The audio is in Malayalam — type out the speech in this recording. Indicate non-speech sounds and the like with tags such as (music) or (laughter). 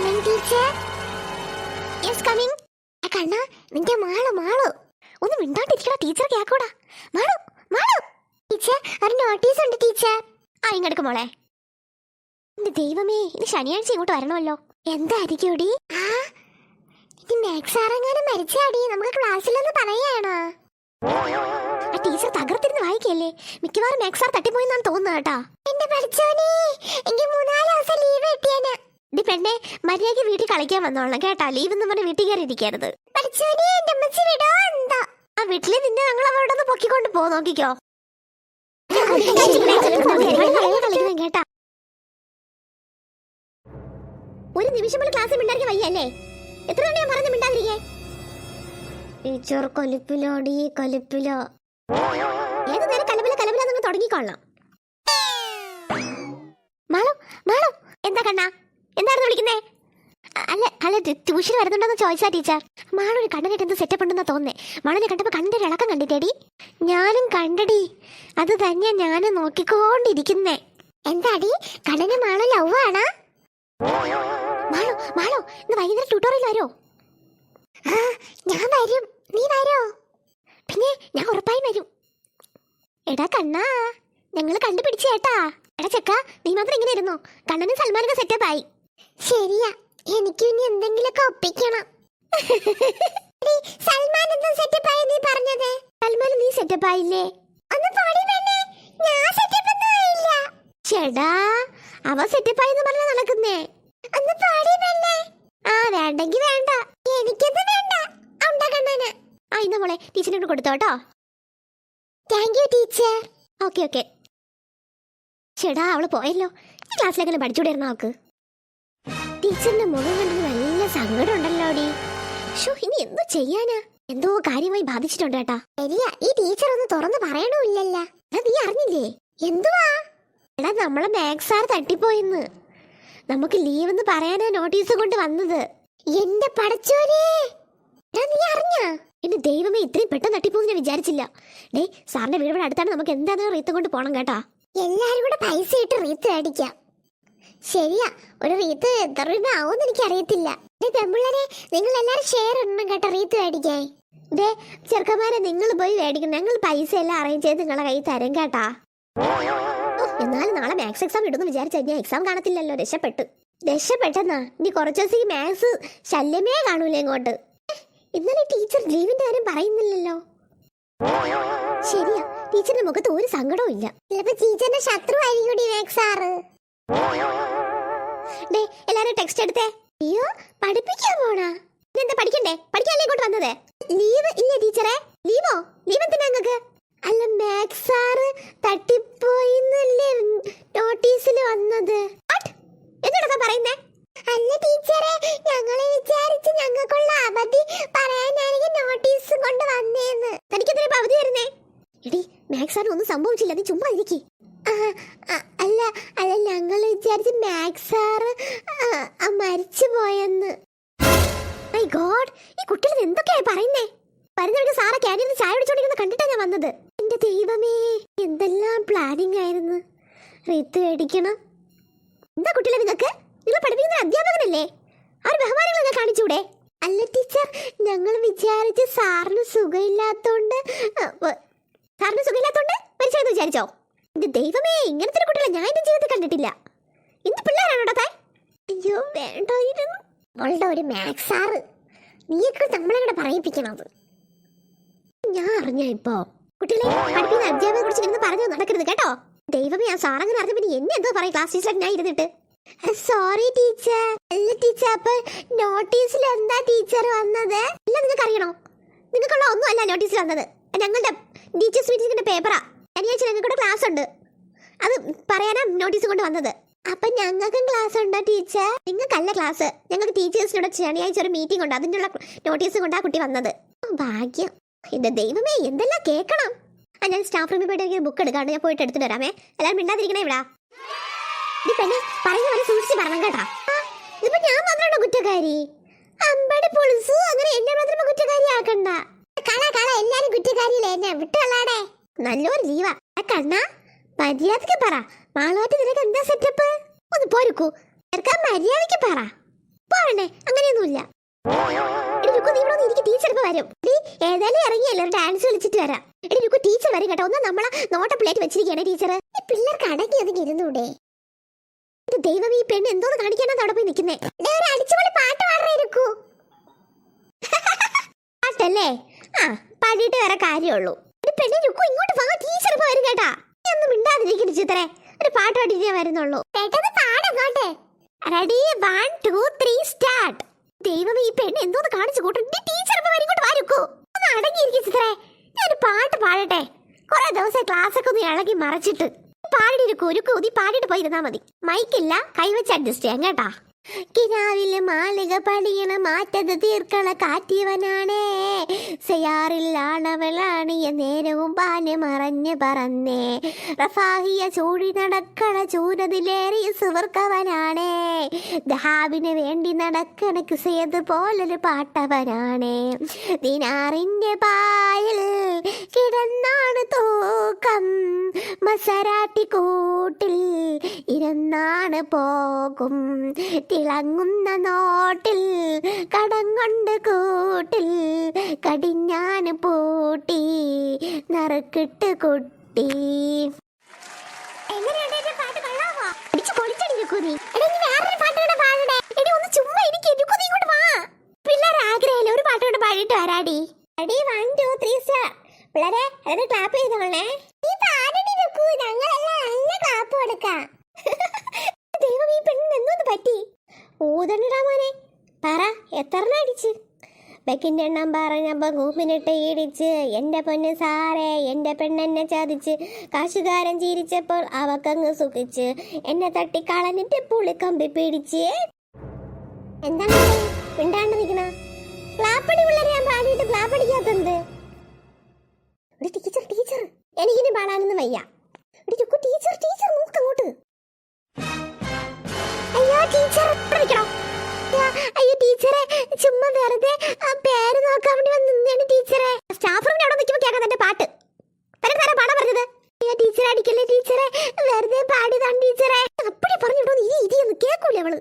കമ്മിങ് ടീച്ചർ യെസ് കമ്മിങ് കണ്ണ നിന്റെ മാളു മാളു. ഒന്ന് മിണ്ടാണ്ടിരിക്കണ ടീച്ചർ കേക്കൂടാ. മാളു മാളു. ടീച്ചർ ഒരു നോട്ടീസ് ഉണ്ട് ടീച്ചർ ആ ഇങ്ങെടുക്ക് മോളെ. എന്റെ ദൈവമേ ഇന്ന് ശനിയാഴ്ച ഇങ്ങോട്ട് വരണമല്ലോ. എന്തായിരിക്കും ഒടി ആ ഇത് മാത്സ് സാറെങ്ങാനും മരിച്ചാടി നമുക്ക് ക്ലാസ്സിലൊന്ന് പറയാണോ ആ ടീച്ചർ തകർത്തിരുന്ന് വായിക്കല്ലേ? മിക്കവാറും മാത്സ് ആർ തട്ടിപ്പോയെന്നാണ് തോന്നുന്നത് കേട്ടോ. എന്റെ പഠിച്ചോനെ എനിക്ക് മൂന്നാൽ ദിവസം ലീവ് കിട്ടിയേനെ ഡി പെണ്ണെ മര്യാദയ്ക്ക് വീട്ടിൽ കളിക്കാൻ വന്നോളാം കേട്ടാ? ലീവ് എന്ന് പറഞ്ഞ് വീട്ടിൽ കയറി ഇരിക്കരുത് ആ വീട്ടിൽ നിന്നെ ഞങ്ങൾ അവരോട് ഒന്ന് പൊക്കിക്കൊണ്ട് പോ നോക്കിക്കോ. കേട്ടാ ഒരു നിമിഷം പോലും ക്ലാസ്സിൽ മിണ്ടാക്കി വയ്യല്ലേ? എത്ര തന്നെ ഞാൻ പറഞ്ഞു മിണ്ടാതിരിക്കേ ടീച്ചർ കൊലിപ്പിലോടി കൊലുപ്പിലോ. ഏത് നേരം കലപില കലബില നിങ്ങൾ തുടങ്ങിക്കൊള്ളാം മാളു മാളു എന്താ കണ്ണാ? എന്താണെന്ന് വിളിക്കുന്നേ? അല്ല അല്ല ട്യൂഷൻ വരുന്നുണ്ടെന്ന് ചോദിച്ചാ ടീച്ചർ. മാളൊരു കണ്ണിനിട്ട് എന്ത് സെറ്റപ്പ് ഉണ്ടെന്ന് തോന്നേ മാളിനെ കണ്ടപ്പോ കണ്ടൊരു ഇളക്കം കണ്ടിട്ടേടി. ഞാനും കണ്ടടി. അത് തന്നെയാ ഞാൻ നോക്കിക്കൊണ്ടിരിക്കുന്നേ. എന്താടി? കണ്ണിന് മാളു ലവ് ആണാ? മാളോ മാളോ ഇന്ന് വൈകുന്നേരം ട്യൂട്ടോറിയൽ വരോ ആ ഞാൻ വരും. നീ വരോ പിന്നെ ഞാൻ ഉറപ്പായും വരും. എടാ കണ്ണാ ഞങ്ങൾ കണ്ടുപിടിച്ചേട്ടാ എടാ ചെക്ക നീ മാത്രം ഇങ്ങനെ ഇരുന്നോ? കണ്ണനും സൽമാനൊക്കെ സെറ്റപ്പ് ആയി. ശരിയാ എനിക്ക് ഇനി എന്തെങ്കിലുമൊക്കെ ഒപ്പിക്കണം. സൽമാൻ എന്തും സെറ്റപ്പ് ആയി നീ പറഞ്ഞത്. സൽമാൻ നീ സെറ്റപ്പ് ആയില്ലേ? ഒന്ന് പാടി പെണ്ണേ ഞാൻ സെറ്റപ്പ് ആയില്ല. ചേടാ അവ സെറ്റപ്പ് ആയി എന്ന് പറഞ്ഞ നടക്കുന്നേ. ഒന്ന് പാടി പെണ്ണേ. ആ വേണ്ടെങ്കി വേണ്ട. എനിക്കത് വേണ്ട. ഉണ്ടാ കണ്ണന്? ആ ഇന്ന് മോളെ ടീച്ചറിനോട് കൊടുത്തോട്ടോ thank you teacher okay okay ചേടാ അവൾ പോയല്ലോ. ഈ ക്ലാസ്സിലെങ്ങനെ പഠിച്ചുകൂടായിരുന്നു അവക്ക് ടീച്ചറിന്റെ മുഖം കണ്ടിട്ട് നല്ല സങ്കടം ഉണ്ടല്ലോ ഷോ ഇനി എന്തോ ചെയ്യാനാ? എന്തോ കാര്യമായി ബാധിച്ചിട്ടുണ്ട് കേട്ടാ. ശരിയാ ഈ ടീച്ചർ ഒന്ന് തുറന്ന് പറയണമില്ലല്ല. നീ അറിഞ്ഞില്ലേ? എന്തുവാ? എടാ നമ്മളെ മാത്സ് സാർ തട്ടിപ്പോയെന്ന്. നമുക്ക് ലീവ് എന്ന് പറയാനാ നോട്ടീസ് കൊണ്ട് വന്നത്. എന്റെ പടച്ചോനെ! നീ അറിഞ്ഞാ? എന്റെ ദൈവമേ ഇത്രയും പെട്ടെന്ന് തട്ടിപ്പോന്ന് ഞാൻ വിചാരിച്ചില്ല. ഡേ സാറിന്റെ വീട് നമുക്ക് എന്താണെന്ന് റീത്ത് കൊണ്ട് പോണം കേട്ടാ. എല്ലാരും കൂടെ പൈസ ഇട്ട് റീത്ത് മേടിക്കാം. ശരിയാ. ഒരു റീത്ത് എത്ര രൂപ ആവുമെന്ന് എനിക്ക് അറിയത്തില്ല പെമ്പിള്ളരെ നിങ്ങൾ എല്ലാരും ഷെയർ ഇടണം കേട്ടോ റീത്ത് മേടിക്കാൻ. ദേ ചെറുക്കന്മാരെ നിങ്ങൾ പോയി മേടിക്കണം. ഞങ്ങൾ പൈസ എല്ലാം അറേഞ്ച് ചെയ്ത് നിങ്ങളെ കൈ തരും കേട്ടാ. എന്നാലും നാളെ മാത്സ് എക്സാം ഇടുന്നു വിചാരിച്ചാൽ ഞാൻ എക്സാം കാണത്തില്ലല്ലോ. രക്ഷപ്പെട്ടു. രക്ഷപ്പെട്ടെന്നാ? ഇനി കുറച്ച് ദിവസം ഈ മാത്സ് ശല്യമേ കാണൂല ഇങ്ങോട്ട്. ഇന്നലെ ടീച്ചർ ലീവിന്റെ കാര്യം പറയുന്നില്ലല്ലോ. ശരിയാ ടീച്ചറിന്റെ മുഖത്ത് ഒരു സങ്കടവും ഇല്ല. ചിലപ്പോ ടീച്ചറിന്റെ ശത്രു ആയിരിക്കും ഡേ എല്ലാരും ടെക്സ്റ്റ് എടുത്തേ. അയ്യോ പഠിപ്പിക്കാൻ പോണാ. എന്താ പഠിക്കണ്ടേ? പഠിക്കാനല്ലേ ഇങ്ങോട്ട് വന്നത്? ലീവ് ഇല്ലേ ടീച്ചറെ? ലീവോ? ലീവ് എന്തിനാ നിങ്ങൾക്ക് അല്ല മാത്സ് സാറ് തട്ടിപ്പോയിന്നല്ലേ നോട്ടീസിൽ വന്നത്. എന്താ പറയുന്നേ? അല്ല ടീച്ചറെ ഞങ്ങളെ വിചാരിച്ച് ഞങ്ങൾക്കുള്ള അവധി പറയാനായിരിക്കും നോട്ടീസ് കൊണ്ട് വന്നേന്ന്. തനിക്കെന്തിനാ അവധി വരുന്നേ എടി മാത്സ് സാറിന് ഒന്നും സംഭവിച്ചില്ല നീ ചുമ്മാ ഇരിക്കി. അല്ല അല്ല ഞങ്ങൾ വിചാരിച്ച് മാക്സ് സാറ് മരിച്ചു പോയെന്ന്. മൈ ഗോഡ് ഈ കുട്ടികൾ എന്തൊക്കെയായി പറയുന്നേ? വരുന്നവർക്ക് സാറ ക്യാന്റീനിൽ ചായ കുടിച്ചോണ്ടിരിക്കുന്ന കണ്ടിട്ടാ ഞാൻ വന്നത്. എന്റെ ദൈവമേ എന്തെല്ലാം പ്ലാനിങ് ആയിരുന്നു. റീത്ത് മേടിക്കണം. എന്താ കുട്ടികളെ നിങ്ങൾക്ക് നിങ്ങൾ പഠിപ്പിക്കുന്ന അധ്യാപകനല്ലേ? ആ ബഹുമാനങ്ങൾ നിങ്ങൾ കാണിച്ചൂടെ? അല്ല ടീച്ചർ ഞങ്ങൾ വിചാരിച്ച് സാറിന് സുഖമില്ലാത്തോണ്ട് സാറിന് സുഖമില്ലാത്തോണ്ട് മരിച്ചെന്ന് വിചാരിച്ചോ? ദൈവമേ ഇങ്ങനത്തെ കുട്ടികളെ ഞാൻ എന്റെ ജീവിതത്തിൽ കണ്ടിട്ടില്ല. ഇന്ന് പിള്ളേരാണോ താൻ? അയ്യോ വേണ്ടായിരുന്നു അവളുടെ ഒരു മാത്സ് സാറ് നീയൊക്കെ നമ്മളെ പറയിപ്പിക്കണത് ഞാൻ അറിഞ്ഞ ഇപ്പോ. കുട്ടികളെ പഠിപ്പിക്കുന്ന അധ്യാപകരെ കുറിച്ച് ഇരുന്ന് പറഞ്ഞു നടക്കരുത് കേട്ടോ. ദൈവമേ ആ സാറങ്ങനെ അറിഞ്ഞ പിന്നെ എന്നെ എന്തോ പറയും ക്ലാസ് ടീച്ചർ ഞാൻ ഇരുന്നിട്ട്. സോറി ടീച്ചർ അല്ല ടീച്ചർ അപ്പൊ നോട്ടീസിൽ എന്താ ടീച്ചർ വന്നത്? അല്ല നിങ്ങൾക്ക് അറിയണോ നിങ്ങൾക്കുള്ള ഒന്നും അല്ല നോട്ടീസിൽ വന്നത്. ഞങ്ങളുടെ ടീച്ചേഴ്സ് മീറ്റിംഗിന്റെ പേപ്പറാ ശനിയാഴ്ച ഞങ്ങൾക്ക് ക്ലാസ് ഉണ്ട്. അത് പറയാനാ നോട്ടീസ് കൊണ്ട് വന്നത്. അപ്പൊ ഞങ്ങൾക്കും ക്ലാസ് ഉണ്ടോ ടീച്ചർ നിങ്ങൾക്കല്ല ക്ലാസ് ഞങ്ങൾക്ക് ടീച്ചേഴ്സിനോട് ശനിയാഴ്ച ഒരു മീറ്റിംഗ് ഉണ്ട്. അതിനുള്ള നോട്ടീസ് കൊണ്ടാ കുട്ടി വന്നത്. ഭാഗ്യം. എന്റെ ദൈവമേ എന്തെല്ലാം കേൾക്കണം. ആ ഞാൻ സ്റ്റാഫ് റൂമിൽ പോയിട്ട് എനിക്ക് ബുക്ക് എടുക്കാണ്ട് ഞാൻ പോയിട്ട് എടുത്തിട്ട് വരാമേ. എല്ലാവരും മിണ്ടാതിരിക്കണേ ഇവിടാ. ഈ പെണ്ണെ പറയുന്ന പോലെ സൂക്ഷിച്ച് പറഞ്ഞു കേട്ടാ. ഇപ്പൊ ഞാൻ മാത്രമാണോ കുറ്റക്കാരി? അമ്പടി പൊളിച്ചു. അങ്ങനെ എന്നെ മാത്രം കുറ്റക്കാരി ആക്കണ്ട കള കള എല്ലാരും കുറ്റക്കാരിയല്ലേ എന്നെ? വിട്ടുള്ളാടെ നല്ലൊരു ലീവാ കണ്ണ മര്യാദയ്ക്ക് പറ. മാളോട്ട് നിനക്ക് എന്താ സെറ്റപ്പ് ഒന്ന് പോരുക്കൂ. ചെറുക്കാൻ മര്യാദയ്ക്ക് പറ. പോരണ്ടേ അങ്ങനെയൊന്നുമില്ല. ഏതായാലും ഡാൻസ് കളിച്ചിട്ട് എടി ടീച്ചർ വരും കേട്ടോ. നമ്മളെ ടീച്ചർ ഈ ഇത് ഈ പെണ്ണ് എന്തോന്ന് പാട്ട് (laughs) പാട്ടല്ലേ? ആ പാടിയിട്ട് വേറെ കാര്യമുള്ളൂ പെണ്ണെ രുക്കു ഇങ്ങോട്ട് വാ ടീച്ചർ വരും കേട്ടാ. നീ ഒന്നും മിണ്ടാതിരിക്കുന്നു ചിത്രേ ഒരു പാട്ട് പാടിട്ടേ വരുന്നുള്ളൂ. പെട്ടെന്ന് പാടങ്ങോട്ടെ ready one two three start ദൈവമേ ഈ പെണ്ണ് എന്തോന്ന് കാണിച്ചു കൂട്ടും? ടീച്ചർ ഇപ്പൊ ഇങ്ങോട്ട് വാരുക്കൂ ഒന്ന് അടങ്ങിയിരിക്കും ചിത്രേ ഞാൻ പാട്ട് പാടട്ടെ. കുറെ ദിവസം ക്ലാസ് ഒക്കെ ഒന്ന് ഇളകി മറച്ചിട്ട്. പാടിയിട്ട് ഒരു ഊതി പാടിയിട്ട് പോയിരുന്നാ മതി. മൈക്കില്ല കൈവച്ച് അഡ്ജസ്റ്റ് ചെയ്യാം കേട്ടാ. കിനാവിലെ മാളിക പണിയണ മാറ്റത് തീർക്കള കാറ്റിയവനാണേ. സയാറില്ലാണവളാണിയ നേരവും പാന് മറഞ്ഞ് പറന്നേ. റഫാഹിയ ചൂടി നടക്കണ ചൂരതിലേറിയ സുവർക്കവനാണേ. ദഹാബിന് വേണ്ടി നടക്കണ കിസയത് പോലൊരു പാട്ടവനാണേ. ദിനാറിന്റെ പായൽ കിടന്നാണ് തൂക്കം. മസരാട്ടി കൂട്ടിൽ ഇരുന്നാണ് പോകും. തിളങ്ങുന്ന നോട്ടിൽ കടം കൊണ്ട് കൂട്ടിൽ കടിഞ്ഞാന് പൂട്ടി നറുക്കിട്ട് കുട്ടി. എങ്ങനെയുണ്ട് പാട്ട് കൊള്ളാമോ? വേറൊരു പാടണേ. എടി, ഒന്ന് ചുമ്മാ ഇങ്ങോട്ട് വാ. ആഗ്രഹമില്ല? ഒരു പാട്ട് കൂടെ പാടിയിട്ട് വരാടി. അടി വൺ ടു ത്രീ സ്റ്റാർ പിള്ളേരെ അത് ക്ലാപ്പ് ചെയ്തോളേ കൊടുക്കാം. ദൈവം ഈ പെണ്ണിന് എന്തോന്ന് പറ്റി? ഊതണ്ടടാ മോനെ. പറ എത്ര അടിച്ച് ബെക്കിന്റെ എണ്ണം പറഞ്ഞപ്പോ കൂപ്പിനിട്ട് ഇടിച്ച് എന്റെ പൊന്ന് സാറേ എന്റെ പെണ്ണെന്നെ ചതിച്ച് കാശുകാരൻ ചിരിച്ചപ്പോൾ അവക്കങ്ങ് സുഖിച്ച് എന്നെ തട്ടിക്കളഞ്ഞിട്ട് പുളിക്കമ്പി പിടിച്ച്. എന്താണ് മിണ്ടാണ്ട് നിക്കണ ക്ലാപ്പടി പിള്ളേരെ ഞാൻ പാടിയിട്ട് ക്ലാപ്പടിക്കാത്തത് ഒരു ടീച്ചർ ടീച്ചർ. എനിക്കിനി പാടാനൊന്നും വയ്യ. ടീച്ചർ ടീച്ചർ അയ്യോ ടീച്ചറെ ചുമ്മാ വെറുതെ ആ പേര് നോക്കാൻ വേണ്ടി വന്ന് നിന്നാണ് ടീച്ചറെ. സ്റ്റാഫ് റൂമിൽ അവിടെ നിൽക്കുമ്പോൾ കേൾക്കാൻ തന്റെ പാട്ട്. തന്നെ സാറേ പാടാൻ പറഞ്ഞത്. അയ്യോ ടീച്ചറെ അടിക്കല്ലേ ടീച്ചറെ. വെറുതെ പാടിയതാണ് ടീച്ചറെ. അപ്പഴേ പറഞ്ഞു വിടോ നീ ഇരിയൊന്നും കേൾക്കൂല അവൾ.